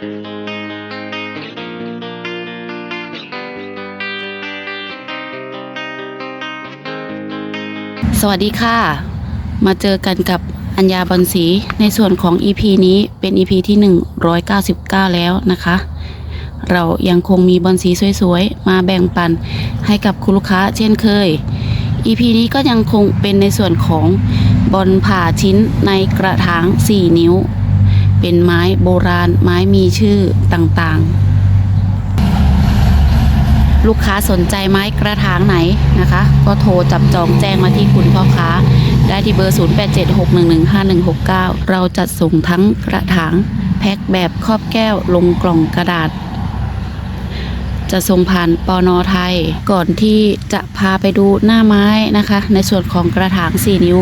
สวัสดีค่ะ มาเจอกันกับอัญญาบอลสีในส่วนของ EP นี้เป็น EP ที่ 199 แล้วนะคะ เรายังคงมีบอลสีสวยๆ มาแบ่งปันให้กับคุณลูกค้าเช่นเคย EP นี้ก็ยังคงเป็นในส่วนของบอลผ่าชิ้นในกระถาง 4 นิ้ว เป็นไม้โบราณ ไม้มีชื่อต่างๆ ลูกค้าสนใจไม้กระถางไหนนะคะ ก็โทรจับจองแจ้งมาที่คุณพ่อค้า ได้ที่เบอร์ 0876115169 เราจัดส่งทั้งกระถางแพ็คแบบครอบแก้วลงกล่องกระดาษ จะส่งผ่านปอนอไทยก่อนที่จะพาไปดูหน้าไม้นะคะ ในส่วนของกระถาง 4 นิ้ว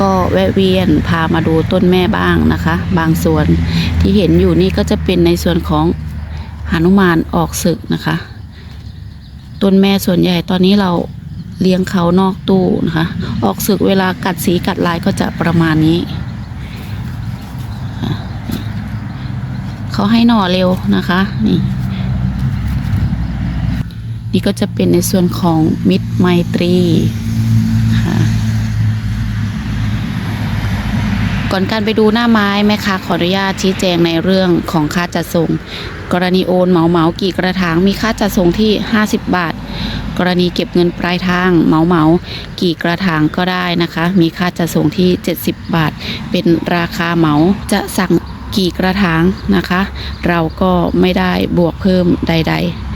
ก็แวะเวียนพามาดูต้นแม่บ้างนะคะ บางส่วนที่เห็นอยู่นี่ก็จะเป็นในส่วนของหนุมานออกศึกนะคะ ต้นแม่ส่วนใหญ่ตอนนี้เราเลี้ยงเขานอกตู้นะคะ ออกศึกเวลากัดสีกัดลายก็จะประมาณนี้ เขาให้หน่อเร็วนะคะนี่นี่ก็จะเป็นในส่วนของมิตรไมตรีค่ะ ก่อนการไปดูหน้าไม้แม่ค้าขออนุญาตชี้แจงในเรื่องของค่าจัดส่ง กรณีโอนเหมาเหมากี่กระถางมีค่าจัดส่งที่ 50 บาท กรณีเก็บเงินปลายทางเหมาเหมากี่กระถางก็ได้นะคะ มีค่าจัดส่งที่ 70 บาท เป็นราคาเหมาจะสั่งกี่กระถางนะคะ เราก็ไม่ได้บวกเพิ่มใด ๆ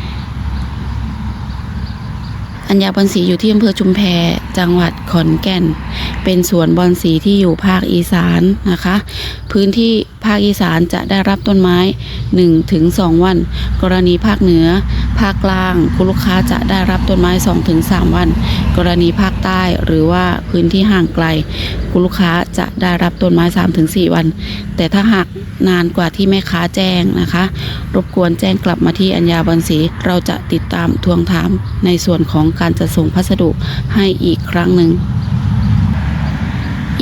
อัญญาบอนสีอยู่ที่อำเภอชุมแพจังหวัดขอนแก่น เป็นสวนบอนสีที่อยู่ภาคอีสานนะคะ พื้นที่ภาคอีสานจะได้รับต้นไม้1-2วัน กรณีภาคเหนือ ภาคกลางคุณลูกค้าจะได้รับต้นไม้2-3วัน กรณีภาคใต้หรือว่าพื้นที่ห่างไกลคุณลูกค้าจะได้รับต้นไม้3-4วัน แต่ถ้าหากนานกว่าที่แม่ค้าแจ้งนะคะ รบกวนแจ้งกลับมาที่อัญญาบอนสีเราจะติดตามทวงถามในส่วนของการจะส่งพัสดุให้อีกครั้งหนึ่ง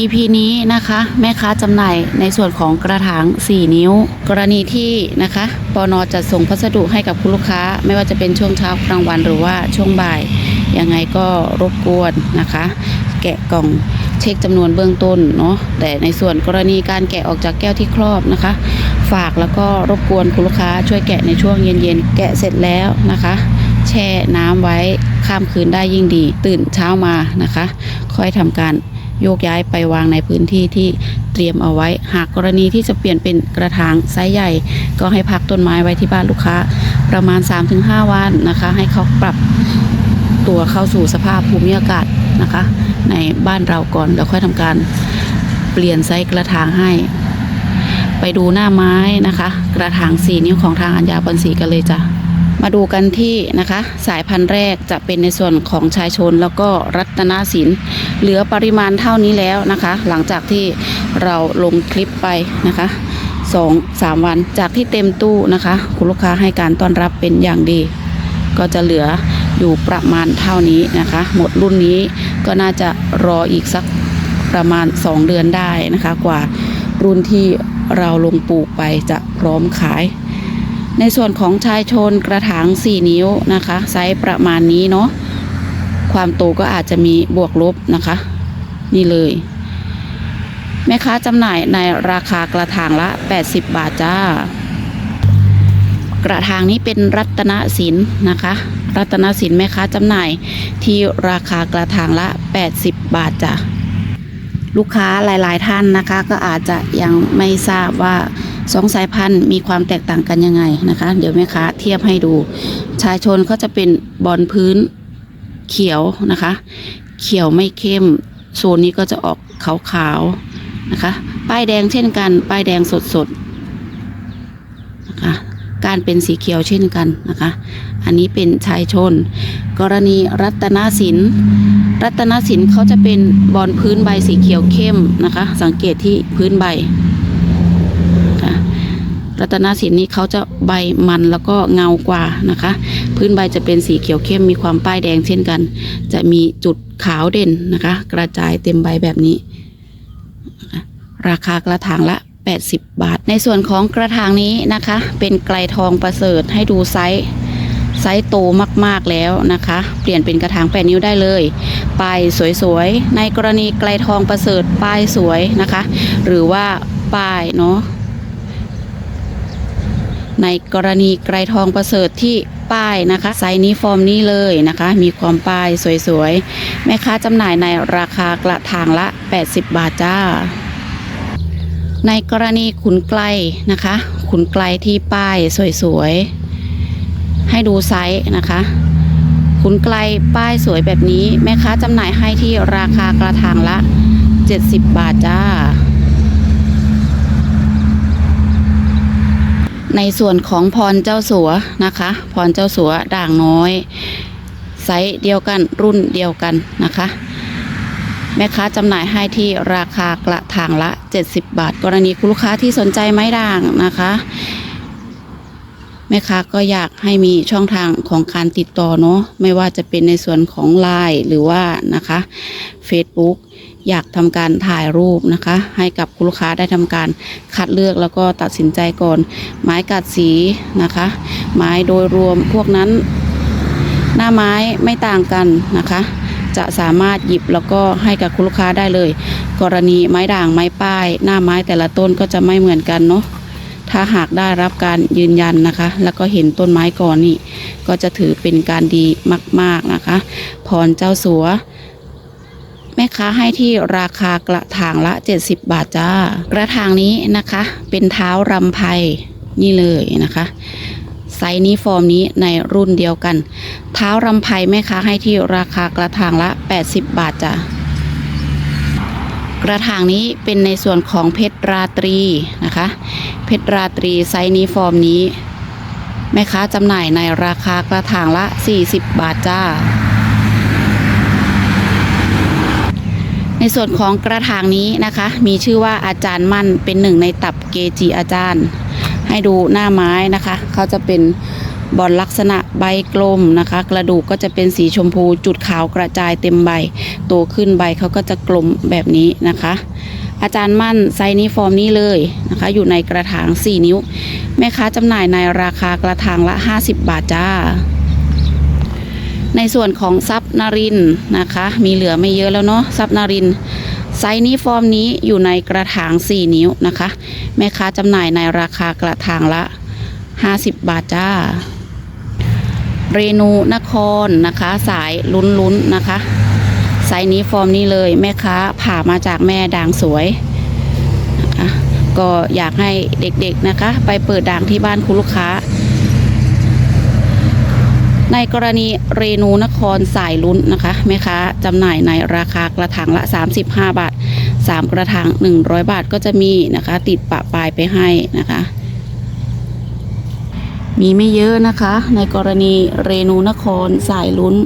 EP นี้นะคะแม่ค้าจำหน่ายในส่วนของกระถาง 4 นิ้ว กรณีที่นะคะปอนอจะส่งพัสดุให้กับคุณลูกค้า ไม่ว่าจะเป็นช่วงเช้ากลางวันหรือว่าช่วงบ่าย ยังไงก็รบกวนนะคะ แกะกล่องเช็คจำนวนเบื้องต้นเนาะแต่ในส่วนกรณีการแกะออกจากแก้วที่ครอบนะคะ ฝากแล้วก็รบกวนคุณลูกค้าช่วยแกะในช่วงเย็นๆแกะเสร็จแล้วนะคะแช่น้ำไว้ข้ามคืนได้ยิ่งดี ตื่นเช้ามานะคะ ค่อยทำการ โยกย้ายไปวางในพื้นที่ที่เตรียมเอาไว้ หากกรณีที่จะเปลี่ยนเป็นกระถางไซส์ใหญ่ ก็ให้พักต้นไม้ไว้ที่บ้านลูกค้า ประมาณ 3-5 วันนะคะ ให้เขาปรับตัวเข้าสู่สภาพภูมิอากาศนะคะ ในบ้านเราก่อนแล้วค่อยทำการเปลี่ยนไซส์กระถางให้ ไปดูหน้าไม้นะคะ กระถางสีนิ้วของทางอัญญาบอนสีกันเลยจ้ะ มาดูกันที่นะคะ สายพันธุ์แรกจะเป็นในส่วนของชายชนแล้วก็รัตนศิลป์เหลือปริมาณเท่านี้แล้วนะคะ หลังจากที่เราลงคลิปไปนะคะสองสามวันจากที่เต็มตู้นะคะ คุณลูกค้าให้การต้อนรับเป็นอย่างดี ก็จะเหลืออยู่ประมาณเท่านี้นะคะ หมดรุ่นนี้ก็น่าจะรออีกสักประมาณ 2 เดือนได้นะคะ กว่ารุ่นที่เราลงปลูกไปจะพร้อมขาย ในส่วนของชายชนกระถาง 4 นิ้วนะคะ ไซส์ประมาณนี้เนาะความโตก็อาจจะมีบวกลบนะคะ นี่เลย แม่ค้าจำหน่ายในราคากระถางละ 80 บาทจ้า กระถางนี้เป็นรัตนศิลป์นะคะ รัตนศิลแม่ค้าจำหน่ายที่ราคากระถางละ 80 บาทจ้ะลูกค้าหลาย ๆ ท่านนะคะ ก็อาจจะยังไม่ทราบว่า สองสายพันธุ์มีความแตกต่างกันยังไงนะคะ เดี๋ยวแม่ค้าเทียบให้ดู ชายชนเขาจะเป็นบอลพื้นเขียวนะคะ เขียวไม่เข้ม โซนนี้ก็จะออกขาวๆนะคะ ป้ายแดงเช่นกัน ป้ายแดงสดๆนะคะการเป็นสีเขียวเช่นกันนะคะ อันนี้เป็นชายชน กรณีรัตนศิลรัตนศิลเขาจะเป็นบอลพื้นใบสีเขียวเข้มนะคะ สังเกตที่พื้นใบ รัตนศิลป์นี้เขาจะใบมันแล้วก็เงากว่านะคะ พื้นใบจะเป็นสีเขียวเข้มมีความป้ายแดงเช่นกัน จะมีจุดขาวเด่นนะคะ กระจายเต็มใบแบบนี้ ราคากระถางละ 80 บาท ในส่วนของกระถางนี้นะคะ เป็นไกลทองประเสริฐให้ดูไซส์ไซส์โตมากๆแล้วนะคะ เปลี่ยนเป็นกระถาง 8 นิ้วได้เลยปลายสวยๆ ในกรณีไกลทองประเสริฐปลายสวยนะคะ หรือว่าปลายเนาะ ในกรณีไกรทองประเสริฐที่ป้ายนะคะไซส์นี้ฟอร์มนี้เลยนะคะ มีความป้ายสวยๆ แม่ค้าจำหน่ายในราคากระถางละ 80 บาทจ้า ในกรณีขุนไกลนะคะ ขุนไกลที่ป้ายสวยๆ ให้ดูไซส์นะคะขุนไกลป้ายสวยแบบนี้ แม่ค้าจำหน่ายให้ที่ราคากระถางละ 70 บาทจ้า ในส่วนของพรเจ้าสัวนะคะ พรเจ้าสัวด่างน้อย ไซส์เดียวกันรุ่นเดียวกันนะคะ แม่ค้าจำหน่ายให้ที่ราคากระถางละ 70 บาท กรณีคุณลูกค้าที่สนใจไม้ด่างนะคะแม่ค้าก็อยากให้มีช่องทางของการติดต่อเนาะไม่ว่าจะเป็นในส่วนของ Line หรือว่านะคะ Facebook อยากทำการถ่ายรูปนะคะ ให้กับคุณลูกค้าได้ทำการคัดเลือกแล้วก็ตัดสินใจก่อน ไม้กัดสีนะคะ ไม้โดยรวมพวกนั้น หน้าไม้ไม่ต่างกันนะคะ จะสามารถหยิบแล้วก็ให้กับคุณลูกค้าได้เลย กรณีไม้ด่างไม้ป้าย หน้าไม้แต่ละต้นก็จะไม่เหมือนกันเนาะถ้าหากได้รับการยืนยันนะคะ แล้วก็เห็นต้นไม้ก่อนนี่ ก็จะถือเป็นการดีมาก ๆนะคะ พรเจ้าสัว แม่ค้าให้ที่ราคากระถางละ 70 บาทจ้า กระถางนี้นะคะ เป็นเท้ารำไพนี่เลยนะคะไซส์นี้ฟอร์มนี้ในรุ่นเดียวกัน เท้ารำไพแม่ค้าให้ที่ราคากระถางละ 80 บาทจ้ะกระถางนี้เป็นในส่วนของเพชรราตรีนะคะ เพชรราตรีไซส์นี้ฟอร์มนี้ แม่ค้าจำหน่ายในราคากระถางละ 40 บาทจ้า ในส่วนของกระถางนี้นะคะ มีชื่อว่าอาจารย์มั่นเป็นหนึ่งในตับเกจิอาจารย์ ให้ดูหน้าไม้นะคะ เขาจะเป็นบอลลักษณะใบกลมนะคะ กระดูกก็จะเป็นสีชมพูจุดขาวกระจายเต็มใบ โตขึ้นใบเขาก็จะกลมแบบนี้นะคะ อาจารย์มั่นไซส์นี้ฟอร์มนี้เลยนะคะ อยู่ในกระถาง 4 นิ้ว แม่ค้าจำหน่ายในราคากระถางละ 50 บาทจ้า ในส่วนของซับนารินนะคะ มีเหลือไม่เยอะแล้วเนาะซับนารินไซส์นี้ฟอร์มนี้อยู่ในกระถาง 4 นิ้วนะคะ แม่ค้าจำหน่ายในราคากระถางละ 50 บาทจ้า เรนูนครนะคะ สายลุ้นลุ้นนะคะ ไซส์นี้ฟอร์มนี้เลยแม่ค้าผ่ามาจากแม่ด่างสวย ก็อยากให้เด็กๆนะคะ ไปเปิดด่างที่บ้านคุณลูกค้า ในกรณีเรนูนครสายลุ้นนะคะแม่ค้าจำหน่ายในราคากระถางละ 35 บาท 3 กระถาง 100 บาทก็จะมีนะคะ ติดปะปลายไปให้นะคะ มีไม่เยอะนะคะ ในกรณีเรนูนครสายลุ้น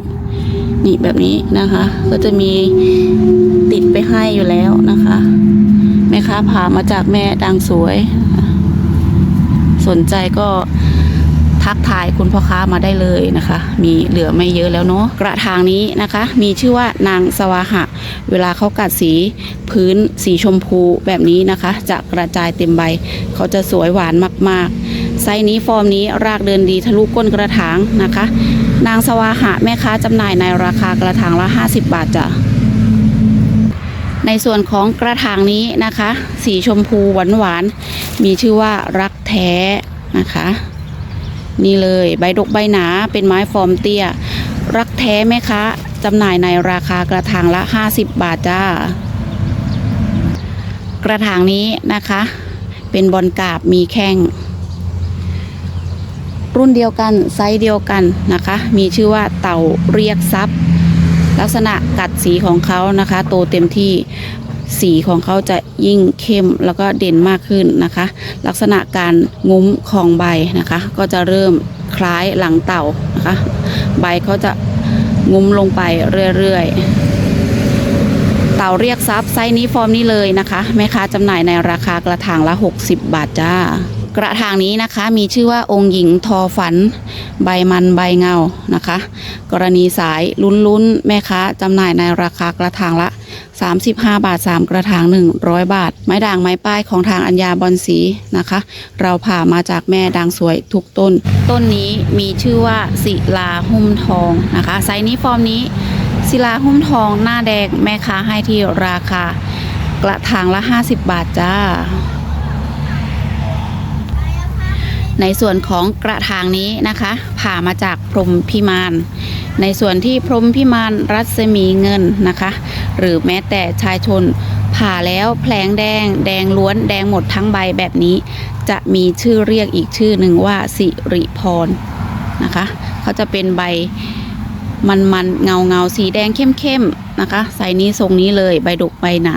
นี่แบบนี้นะคะ ก็จะมีติดไปให้อยู่แล้วนะคะ แม่ค้าพามาจากแม่ดังสวย สนใจก็ ทักทายคุณพ่อค้ามาได้เลยนะคะ มีเหลือไม่เยอะแล้วเนาะกระถางนี้นะคะ มีชื่อว่านางสวาหะ เวลาเขากัดสีพื้นสีชมพูแบบนี้นะคะ จะกระจายเต็มใบ เขาจะสวยหวานมากๆ ไซส์นี้ฟอร์มนี้รากเดินดีทะลุก้นกระถางนะคะ นางสวาหะแม่ค้าจำหน่ายในราคากระถางละ 50 บาทจ้ะในส่วนของกระถางนี้นะคะ สีชมพูหวานๆมีชื่อว่ารักแท้นะคะ นี่เลยใบดกใบหนาเป็นไม้ฟอร์มเตี้ย รักแท้ไหมคะจำหน่ายในราคากระถางละ 50 บาทจ้า กระถางนี้นะคะ เป็นบอลกาบมีแข้ง รุ่นเดียวกันไซส์เดียวกันนะคะ มีชื่อว่าเต่าเรียกทรัพย์ลักษณะกัดสีของเขานะคะ โตเต็มที่ สีของเขาจะยิ่งเข้มแล้วก็เด่นมากขึ้นนะคะ ลักษณะการงุ้มของใบนะคะ ก็จะเริ่มคล้ายหลังเต่านะคะ ใบเขาจะงุ้มลงไปเรื่อยๆ เต่าเรียกทรัพย์ไซส์นี้ฟอร์มนี้เลยนะคะ แม่ค้าจำหน่ายในราคากระถางละ 60 บาทจ้ากระถางนี้นะคะมีชื่อว่าองค์หญิงทอฝัน ใบมันใบเงานะคะ กรณีสายลุ้นๆ แม่ค้าจำหน่ายในราคากระถางละ 35 บาท 3 กระถาง 100 บาท ไม้ด่างไม้ป้ายของทางอัญญาบอลสีนะคะ เราผ่ามาจากแม่ด่างสวยทุกต้น ต้นนี้มีชื่อว่าศิลาหุ้มทองนะคะไซส์นี้ฟอร์มนี้ศิลาหุ้มทองหน้าแดงแม่ค้าให้ที่ราคากระถางละ 50 บาทจ้า ในส่วนของกระถางนี้นะคะ ผ่ามาจากพรมพิมาน ในส่วนที่พรมพิมานรัศมีเงินนะคะ หรือแม้แต่ชายชนผ่าแล้วแผลงแดง แดงล้วนแดงหมดทั้งใบแบบนี้ จะมีชื่อเรียกอีกชื่อหนึ่งว่าสิริพรนะคะเขาจะเป็นใบมันมันเงาเงาสีแดงเข้มเข้มนะคะไซส์นี้ทรงนี้เลยใบดกใบหนา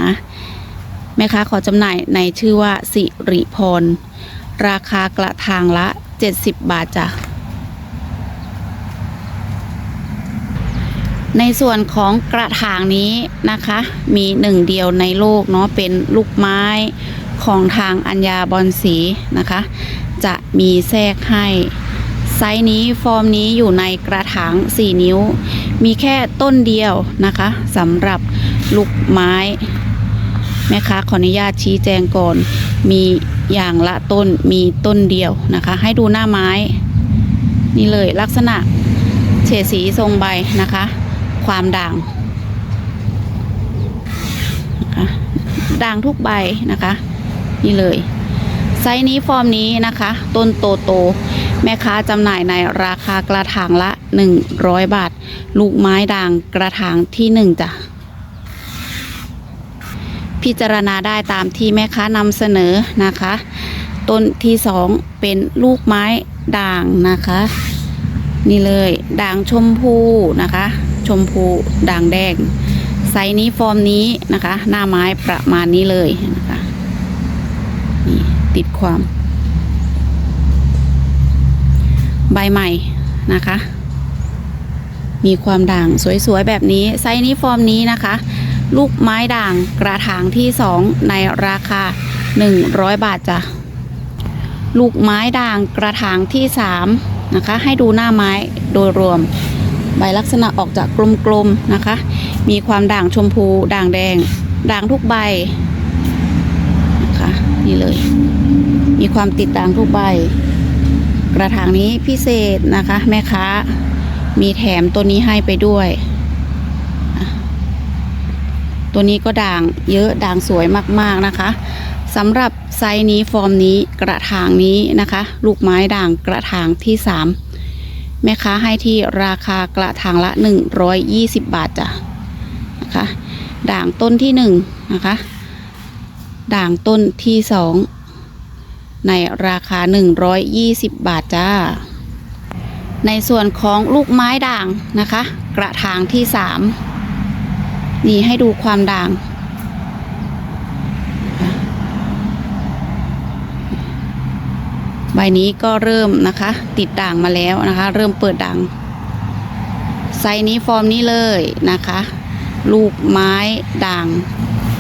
แม่ค้าขอจำหน่ายในชื่อว่าสิริพร ราคากระถางละ 70 บาทจ้ะ ในส่วนของกระถางนี้นะคะ มีหนึ่งเดียวในโลกเนาะเป็นลูกไม้ของทางอัญญาบอลสีนะคะ จะมีแทรกให้ไซส์นี้ฟอร์มนี้อยู่ในกระถาง 4 นิ้ว มีแค่ต้นเดียวนะคะสำหรับลูกไม้แม่ค้าขออนุญาตชี้แจงก่อน มี อย่างละต้นมีต้นเดียวนะคะ ให้ดูหน้าไม้ นี่เลยลักษณะเฉดสีทรงใบนะคะ ความด่างนะคะด่างทุกใบนะคะ นี่เลย ไซส์นี้ฟอร์มนี้นะคะ ต้นโตโตแม่ค้าจำหน่ายในราคากระถางละ 100 บาท ลูกไม้ด่างกระถางที่ 1จ้ะ พิจารณาได้ตามที่แม่ค้านำเสนอนะคะ ต้นที่สองเป็นลูกไม้ด่างนะคะ นี่เลยด่างชมพูนะคะ ชมพูด่างแดงไซส์นี้ฟอร์มนี้นะคะ หน้าไม้ประมาณนี้เลยนะคะนี่ติดความ ใบใหม่นะคะ มีความด่างสวยๆแบบนี้ไซส์นี้ฟอร์มนี้นะคะ ลูกไม้ด่างกระถางที่ 2 ในราคา 100 บาทจ้ะลูกไม้ด่างกระถางที่ 3 นะคะ ให้ดูหน้าไม้โดยรวม ใบลักษณะออกจากกลมๆนะคะ มีความด่างชมพู ด่างแดง ด่างทุกใบนะคะนี่เลย มีความติดด่างทุกใบ กระถางนี้พิเศษนะคะ แม่ค้ามีแถมตัวนี้ให้ไปด้วย ตัวนี้ก็ด่างเยอะด่างสวยมากๆนะคะสำหรับไซส์นี้ฟอร์มนี้กระถางนี้นะคะ ลูกไม้ด่างกระถางที่ 3 แม่ค้าให้ที่ราคากระถางละ 120 บาทจ้ะนะคะด่างต้นที่1นะคะด่างต้นที่ 2 ในราคา 120 บาทจ้า ในส่วนของลูกไม้ด่างนะคะ กระถางที่ 3 นี่ให้ดูความด่าง ใบนี้ก็เริ่มนะคะ ติดด่างมาแล้วนะคะ เริ่มเปิดด่างไซนี้ฟอร์มนี้เลยนะคะ ลูกไม้ด่าง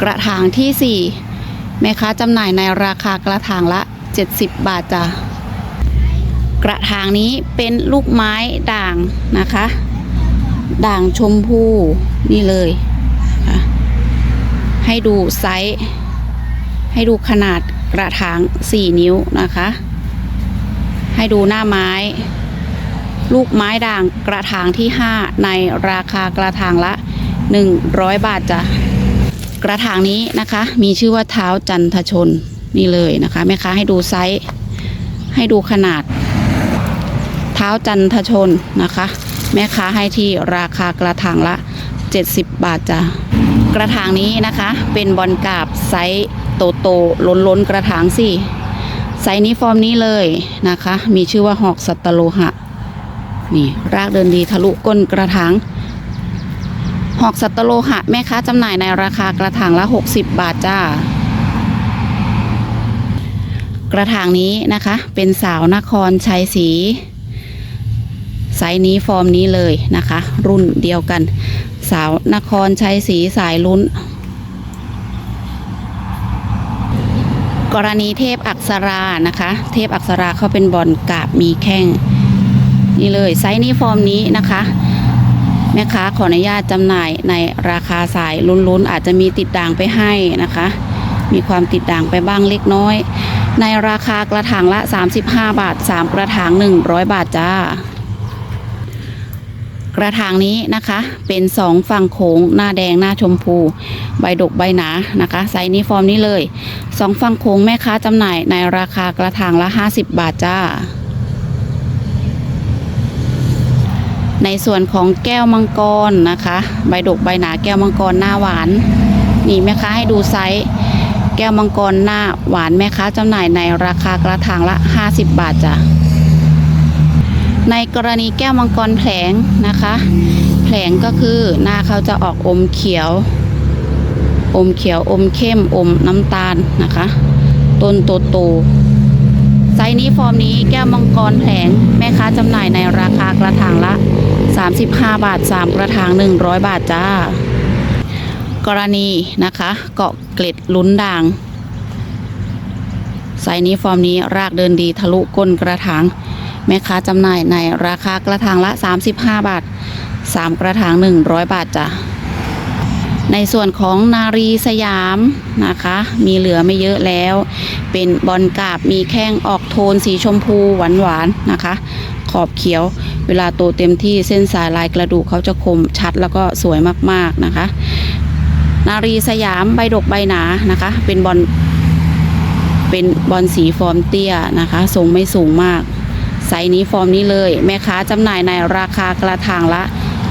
กระถางที่ 4 แม่ค้าจำหน่ายในราคากระถางละ 70 บาทจ้ะกระถางนี้เป็นลูกไม้ด่างนะคะ ด่างชมพูนี่เลย ให้ดูไซส์ ให้ดูขนาดกระถาง 4 นิ้วนะคะ ให้ดูหน้าไม้ ลูกไม้ด่างกระถางที่ 5 ในราคากระถางละ 100 บาทจ้ะกระถางนี้นะคะ มีชื่อว่าเท้าจันทชนนี่เลยนะคะแม่ค้าให้ดูไซส์ ให้ดูขนาด เท้าจันทชนนะคะ แม่ค้าให้ที่ราคากระถางละ 70 บาทจ้ะ กระถางนี้นะคะ เป็นบอลกาบไซส์โตโตล้นล้นๆกระถางสี่ไซส์นี้ฟอร์มนี้เลยนะคะ มีชื่อว่าหอกสัตโลหะ นี่รากเดินดีทะลุก้นกระถางหอกสัตตโลหะแม่ค้าจำหน่ายในราคากระถางละ 60 บาทจ้า กระถางนี้นะคะ เป็นสาวนครชัยศรี ไซส์นี้ฟอร์มนี้เลยนะคะ รุ่นเดียวกัน สาวนครชัยศรีสายลุ้น กรณีเทพอักษรานะคะ เทพอักษราเขาเป็นบอลกาบมีแข้งนี่เลยไซส์นี้ฟอร์มนี้นะคะแม่ค้าขออนุญาตจำหน่ายในราคาสายลุ้นๆอาจจะมีติดด่างไปให้นะคะ มีความติดด่างไปบ้างเล็กน้อย ในราคากระถางละ 35 บาท 3 กระถาง 100 บาทจ้า กระถางนี้นะคะ เป็น2ฝั่งโขงหน้าแดงหน้าชมพู ใบดกใบหนานะคะไซส์นี้ฟอร์มนี้เลย2ฝั่งโขงแม่ค้าจำหน่ายในราคากระถางละ 50 บาทจ้า ในส่วนของแก้วมังกรนะคะ ใบดกใบหนาแก้วมังกรหน้าหวาน นี่แม่ค้าให้ดูไซส์แก้วมังกรหน้าหวานแม่ค้าจำหน่ายในราคากระถางละ 50 บาทจ้ะ ในกรณีแก้วมังกรแผลงนะคะ แผลงก็คือหน้าเขาจะออกอมเขียว อมเขียวอมเข้มอมน้ำตาลนะคะ ต้นโตโตไซส์นี้ฟอร์มนี้แก้วมังกรแผลงแม่ค้าจำหน่ายในราคากระถางละ 35 บาท 3 กระถาง 100 บาทจ้า กรณีนะคะ เกาะเกล็ดลุ้นด่างไซส์นี้ฟอร์มนี้รากเดินดีทะลุก้นกระถาง แม่ค้าจำหน่ายในราคากระถางละ 35 บาท 3 กระถาง 100 บาทจ้ะในส่วนของนารีสยามนะคะ มีเหลือไม่เยอะแล้ว เป็นบอลกาบมีแข้งออกโทนสีชมพูหวานๆนะคะ ขอบเขียว เวลาโตเต็มที่เส้นสายลายกระดูกเขาจะคมชัดแล้วก็สวยมากๆนะคะ นารีสยามใบดกใบหนานะคะ เป็นบอลเป็นบอลสีฟอร์มเตี้ยนะคะทรงไม่สูงมาก ไซส์นี้ฟอร์มนี้เลย แม่ค้าจำหน่ายในราคากระถางละ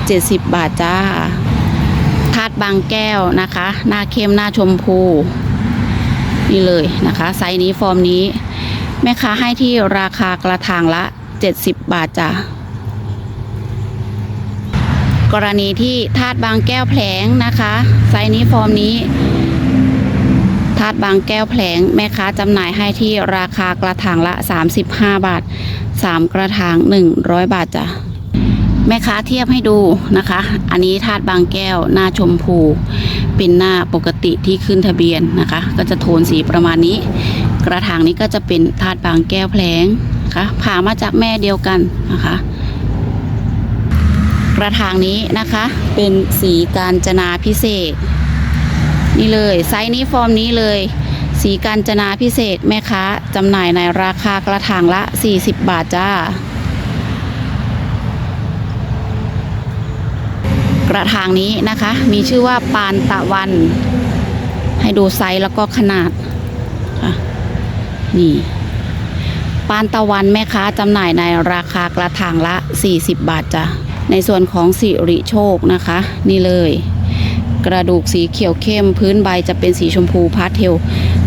70 บาทจ้าทาดบางแก้วนะคะ หน้าเข้มหน้าชมพู นี่เลยนะคะ ไซส์นี้ฟอร์มนี้ แม่ค้าให้ที่ราคากระถางละ 70 บาทจ้ะกรณีที่ทาดบางแก้วแผลงนะคะ ไซส์นี้ฟอร์มนี้าดบางแก้วแผลงแม่ค้าจำหน่ายให้ที่ราคากระถางละ 35 บาท 3 กระถาง 100 บาทจ้ะแม่ค้าเทียบให้ดูนะคะ อันนี้ทาดบางแก้วหน้าชมพู เป็นหน้าปกติที่ขึ้นทะเบียนนะคะ ก็จะโทนสีประมาณนี้ กระถางนี้ก็จะเป็นทาดบางแก้วแผลงนะคะผ่ามาจากแม่เดียวกันนะคะ กระถางนี้นะคะเป็นสีการจนาพิเศษ นี่เลยไซส์นี้ฟอร์มนี้เลย สีการจนาพิเศษแม่ค้าจำหน่ายในราคากระถางละ 40 บาทจ้ากระถางนี้นะคะ มีชื่อว่าปานตะวัน ให้ดูไซส์แล้วก็ขนาดนี่ ปานตะวันแม่ค้าจำหน่ายในราคากระถางละ 40 บาทจ้ะในส่วนของสิริโชคนะคะ นี่เลย กระดูกสีเขียวเข้ม พื้นใบจะเป็นสีชมพูพาสเทล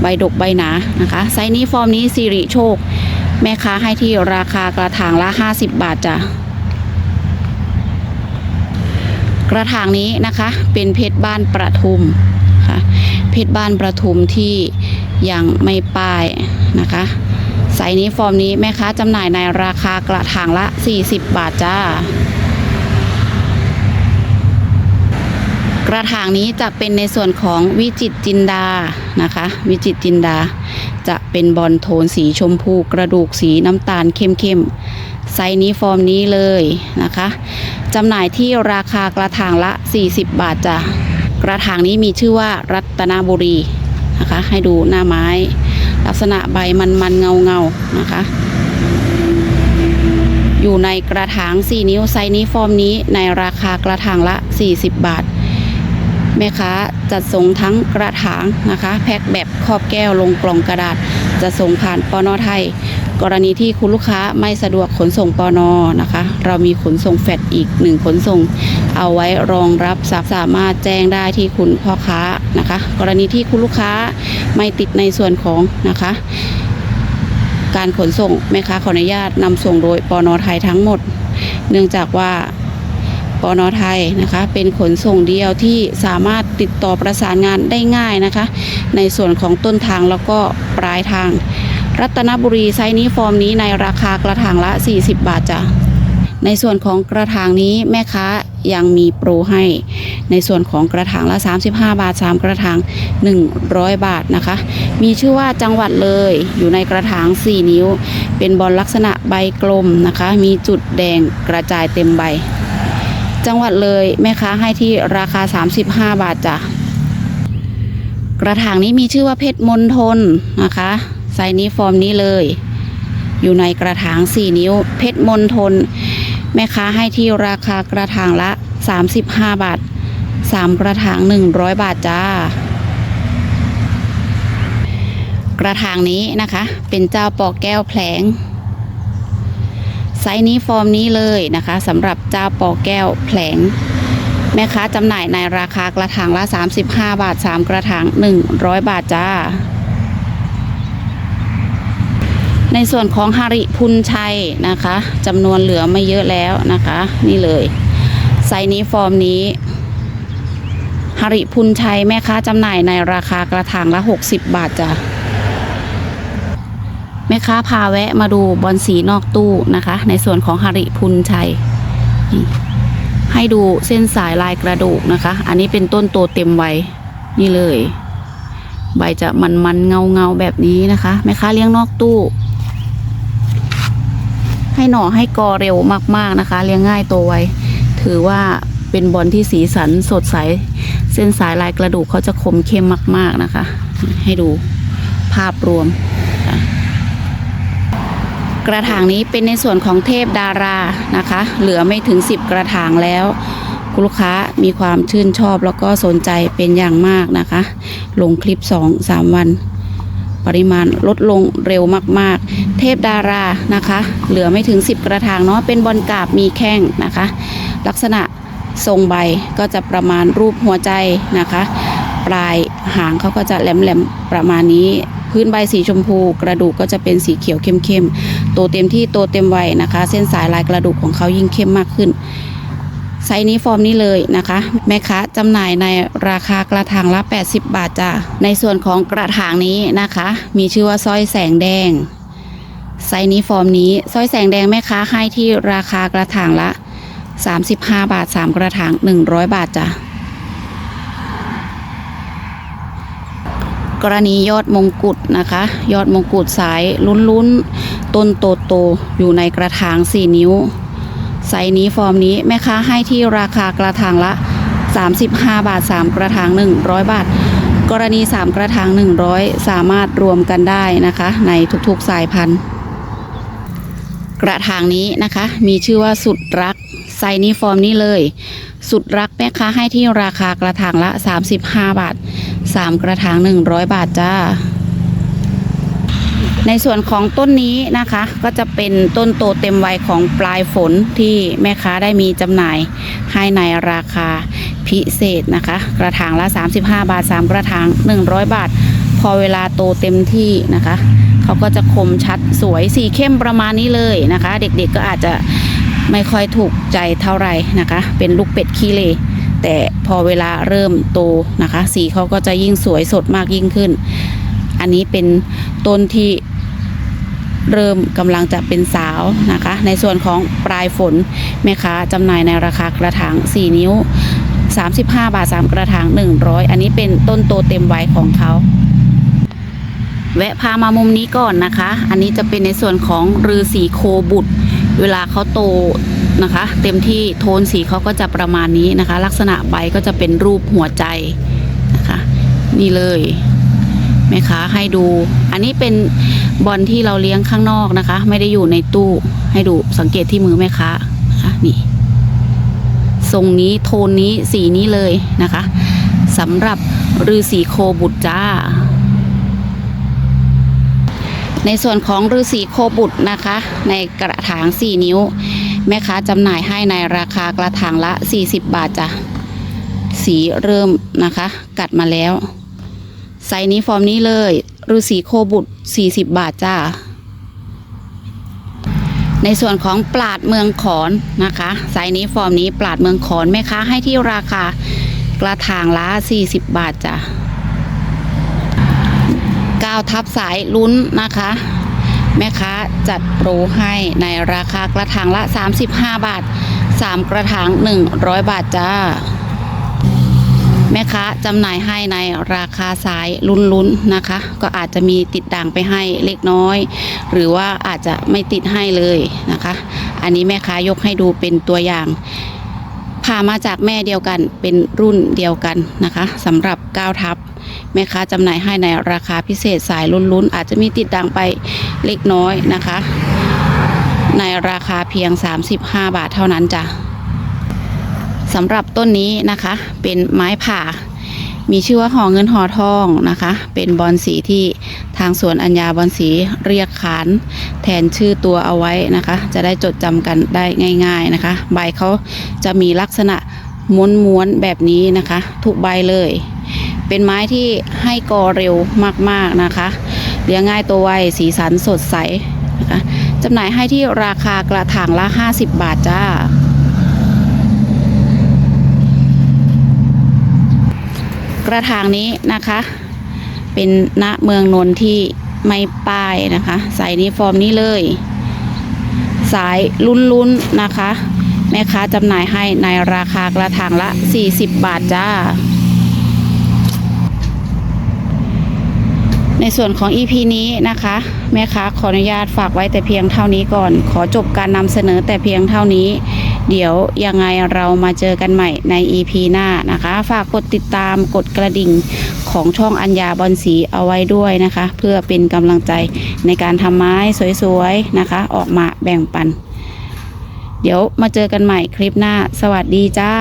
ใบดกใบหนานะคะไซส์นี้ฟอร์มนี้สิริโชค แม่ค้าให้ที่ราคากระถางละ 50 บาทจ้ะกระถางนี้นะคะเป็นเพชรบ้านประทุมค่ะเพชรบ้านประทุมที่ยังไม่ป้ายนะคะไซนี้ฟอร์มนี้แม่ค้าจำหน่ายในราคากระถางละ 40 บาทจ้า กระถางนี้จะเป็นในส่วนของวิจิตจินดานะคะ วิจิตจินดา จะเป็นบอลโทนสีชมพูกระดูกสีน้ำตาลเข้มๆไซส์นี้ฟอร์มนี้เลยนะคะจำหน่ายที่ราคากระถางละ 40 บาทจ้ะกระถางนี้มีชื่อว่ารัตนบุรีนะคะ ให้ดูหน้าไม้ ลักษณะใบมันๆเงาเงาๆนะคะอยู่ในกระถาง 4 นิ้วไซส์นี้ฟอร์มนี้ในราคากระถางละ 40 บาท แม่ค้าจัดส่งทั้งกระถางนะคะ แพ็คแบบครอบแก้วลงกล่องกระดาษ จะส่งผ่านปอนอไทย กรณีที่คุณลูกค้าไม่สะดวกขนส่งปอนอนะคะ เรามีขนส่งแฟดอีกหนึ่งขนส่ง เอาไว้รองรับสามารถแจ้งได้ที่คุณพ่อค้านะคะ กรณีที่คุณลูกค้าไม่ติดในส่วนของนะคะการขนส่งแม่ค้าขออนุญาตนำส่งโดยปอนอไทยทั้งหมด เนื่องจากว่า ปอนอไทยนะคะ เป็นขนส่งเดียวที่สามารถติดต่อประสานงานได้ง่ายนะคะ ในส่วนของต้นทางแล้วก็ปลายทาง รัตนบุรีไซส์นี้ฟอร์มนี้ในราคากระถางละ 40 บาทจ้ะในส่วนของกระถางนี้แม่ค้ายังมีโปรให้ ในส่วนของกระถางละ 35 บาท 3 กระถาง 100 บาทนะคะ มีชื่อว่าจังหวัดเลยอยู่ในกระถาง 4 นิ้ว เป็นบอลลักษณะใบกลมนะคะ มีจุดแดงกระจายเต็มใบ จังหวัดเลยแม่ค้าให้ที่ราคา 35 บาทจ้ะกระถางนี้มีชื่อว่าเพชรมนทนนะคะไซส์นี้ฟอร์มนี้เลย อยู่ในกระถาง 4 นิ้ว เพชรมนทน แม่ค้าให้ที่ราคากระถางละ 35 บาท 3 กระถาง 100 บาทจ้ากระถางนี้นะคะ เป็นเจ้าปอกแก้วแผลง ซส์นี้ฟอร์มนี้เลยนะคะสำหรับเจ้าปอแก้วแผลงแม่ค้าจำหน่ายในราคากระถางละ 35 บาท 3 กระถาง 100 บาทจ้า ในส่วนของฮาริพุนชัยนะคะจำนวนเหลือไม่เยอะแล้วนะคะ นี่เลย ไซส์นี้ฟอร์มนี้ฮาริพุนชัยแม่ค้าจำหน่ายในราคากระถางละ 60 บาทจ้า แม่ค้าพาแวะมาดูบอลสีนอกตู้นะคะ ในส่วนของหริพุนชัย ให้ดูเส้นสายลายกระดูกนะคะ อันนี้เป็นต้นโตเต็มวัยนี่เลย ใบจะมันมันๆเงาเงาๆแบบนี้นะคะแม่ค้าเลี้ยงนอกตู้ ให้หน่อให้กอเร็วมากๆนะคะ เลี้ยงง่ายโตไวถือว่าเป็นบอลที่สีสันสดใส เส้นสายลายกระดูกเขาจะคมเข้มมาก ๆนะคะ ให้ดูภาพรวม กระถางนี้เป็นในส่วนของเทพดารานะคะ เหลือไม่ถึง 10 กระถางแล้วคุณลูกค้ามีความชื่นชอบแล้วก็สนใจเป็นอย่างมากนะคะ ลงคลิป 2-3 วัน ปริมาณลดลงเร็วมากๆ เทพดารานะคะ เหลือไม่ถึง 10 กระถางเนาะเป็นบอลกราบมีแข้งนะคะ ลักษณะทรงใบก็จะประมาณรูปหัวใจนะคะ ปลายหางเขาก็จะแหลมๆประมาณนี้พื้นใบสีชมพู กระดูกก็จะเป็นสีเขียวเข้มๆ โตเต็มที่โตเต็มวัยนะคะ เส้นสายลายกระดูกของเขายิ่งเข้มมากขึ้น ไซส์นี้ฟอร์มนี้เลยนะคะ แม่ค้าจำหน่ายในราคากระถางละ 80 บาทจ้ะในส่วนของกระถางนี้นะคะ มีชื่อว่าสร้อยแสงแดง ไซส์นี้ฟอร์มนี้สร้อยแสงแดงแม่ค้าให้ที่ราคากระถางละ 35 บาท 3 กระถาง 100 บาทจ้ะกรณียอดมงกุฎนะคะ ยอดมงกุฎสายลุ้นๆ ต้นโตโตอยู่ในกระถาง 4 นิ้ว ไซนี้ฟอร์มนี้แม่ค้าให้ที่ราคากระถางละ 35 บาท 3 กระถาง 100 บาท กรณี 3 กระถาง 100 สามารถรวมกันได้นะคะ ในทุกๆสายพันธุ์ กระถางนี้นะคะ มีชื่อว่าสุดรักไซนี้ฟอร์มนี้เลย สุดรักแม่ค้าให้ที่ราคากระถางละ 35 บาท 3 กระถาง 100 บาทจ้า ในส่วนของต้นนี้นะคะก็จะเป็นต้นโตเต็มวัยของปลายฝนที่แม่ค้าได้มีจำหน่ายให้ในราคาพิเศษนะคะ กระถางละ 35 บาท 3 กระถาง 100 บาท พอเวลาโตเต็มที่นะคะ เขาก็จะคมชัดสวยสีเข้มประมาณนี้เลยนะคะ เด็กๆก็อาจจะไม่ค่อยถูกใจเท่าไหร่นะคะ เป็นลูกเป็ดขี้เลแต่พอเวลาเริ่มโตนะคะ สีเขาก็จะยิ่งสวยสดมากยิ่งขึ้น อันนี้เป็นต้นที่ เริ่มกำลังจะเป็นสาวนะคะ ในส่วนของปลายฝนแม่ค้าจำหน่ายในราคากระถาง 4 นิ้ว 35 บาท 3 กระถาง 100 อันนี้เป็นต้นโตเต็มวัยของเขา แวะพามามุมนี้ก่อนนะคะ อันนี้จะเป็นในส่วนของรือสีโคบุตร เวลาเขาโตนะคะ เต็มที่โทนสีเขาก็จะประมาณนี้นะคะ ลักษณะใบก็จะเป็นรูปหัวใจนะคะ นี่เลย แม่ค้าให้ดู อันนี้เป็นบอลที่เราเลี้ยงข้างนอกนะคะ ไม่ได้อยู่ในตู้ให้ดูสังเกตที่มือแม่ค้านะคะนี่ทรงนี้โทนนี้สีนี้เลยนะคะสำหรับรือสีโคบุตรจ้า ในส่วนของฤาษีโคบุตรนะคะ ในกระถาง 4 นิ้ว แม่ค้าจำหน่ายให้ในราคากระถางละ 40 บาทจ้ะสีเริ่มนะคะ กัดมาแล้ว ไซส์นี้ฟอร์มนี้เลยฤาษีโคบุตร40 บาทจ้า ในส่วนของปลาดเมืองขอนนะคะไซส์นี้ฟอร์มนี้ปลาดเมืองขอนแม่ค้าให้ที่ราคากระถางละ40 บาทจ้ะก้าวทับสายลุ้นนะคะ แม่ค้าจัดโปรให้ในราคากระถางละ 35 บาท 3 กระถาง 100 บาทจ้า แม่ค้าจำหน่ายให้ในราคาสายลุ้นๆนะคะ ก็อาจจะมีติดด่างไปให้เล็กน้อย หรือว่าอาจจะไม่ติดให้เลยนะคะ อันนี้แม่ค้ายกให้ดูเป็นตัวอย่างพามาจากแม่เดียวกันเป็นรุ่นเดียวกันนะคะสำหรับก้าวทับแม่ค้าจำหน่ายให้ในราคาพิเศษสายลุ้นๆอาจจะมีติดดังไปเล็กน้อยนะคะ ในราคาเพียง 35 บาทเท่านั้นจ้ะ สำหรับต้นนี้นะคะ เป็นไม้ผ่า มีชื่อว่าหอเงินหอทองนะคะ เป็นบอนสีที่ทางสวนอัญญาบอนสีเรียกขาน แทนชื่อตัวเอาไว้นะคะ จะได้จดจำกันได้ง่าย ๆนะคะ ใบเขาจะมีลักษณะม้วนๆแบบนี้นะคะ ทุกใบเลย เป็นไม้ที่ให้กอเร็วมากๆนะคะเลี้ยงง่ายตัวไวสีสันสดใสนะคะจำหน่ายให้ที่ราคากระถางละ 50 บาทจ้า กระถางนี้นะคะ เป็นณเมืองนนท์ที่ไม่ป้ายนะคะใส่นิฟอร์มนี้เลย สายลุ้นๆนะคะ แม่ค้าจำหน่ายให้ในราคากระถางละ 40 บาทจ้า ในส่วนของ EP นี้นะคะ แม่ค้าขออนุญาตฝากไว้แต่เพียงเท่านี้ก่อน ขอจบการนำเสนอแต่เพียงเท่านี้ เดี๋ยวยังไงเรามาเจอกันใหม่ใน EP หน้านะคะ ฝากกดติดตามกดกระดิ่งของช่องอัญญาบอนสีเอาไว้ด้วยนะคะ เพื่อเป็นกำลังใจในการทำไม้สวยๆนะคะ ออกมาแบ่งปัน เดี๋ยวมาเจอกันใหม่คลิปหน้า สวัสดีจ้า